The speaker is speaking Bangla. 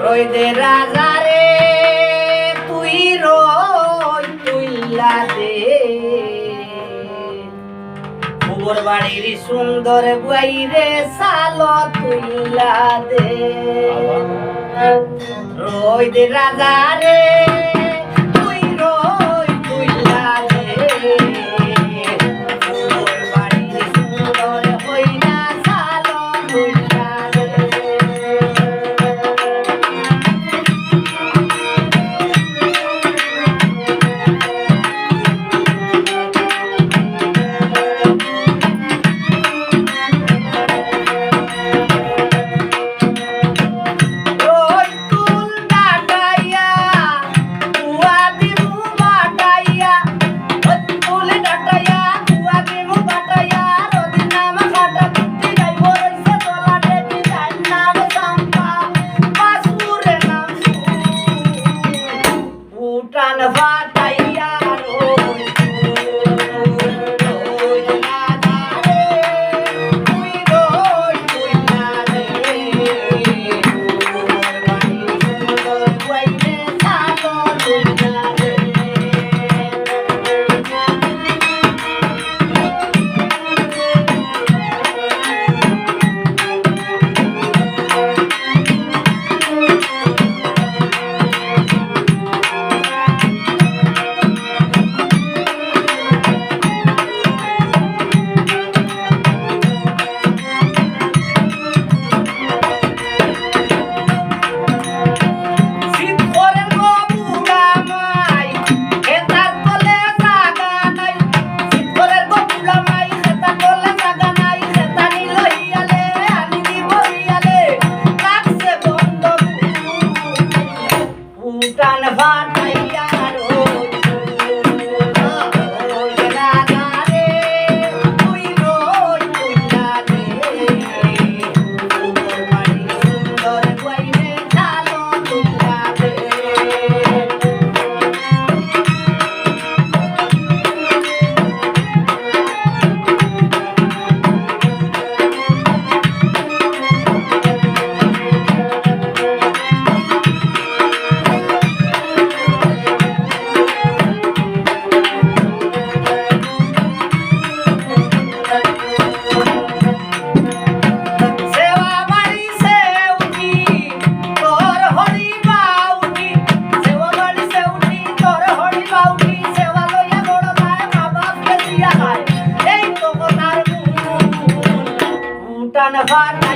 রইদে রাজা রে, তুই রই তুইলা দে গোবর বাড়ির সুন্দর বাইরে সাল তুইলা দে রইদে রাজা রে padaria. carnaval. On the carnaval.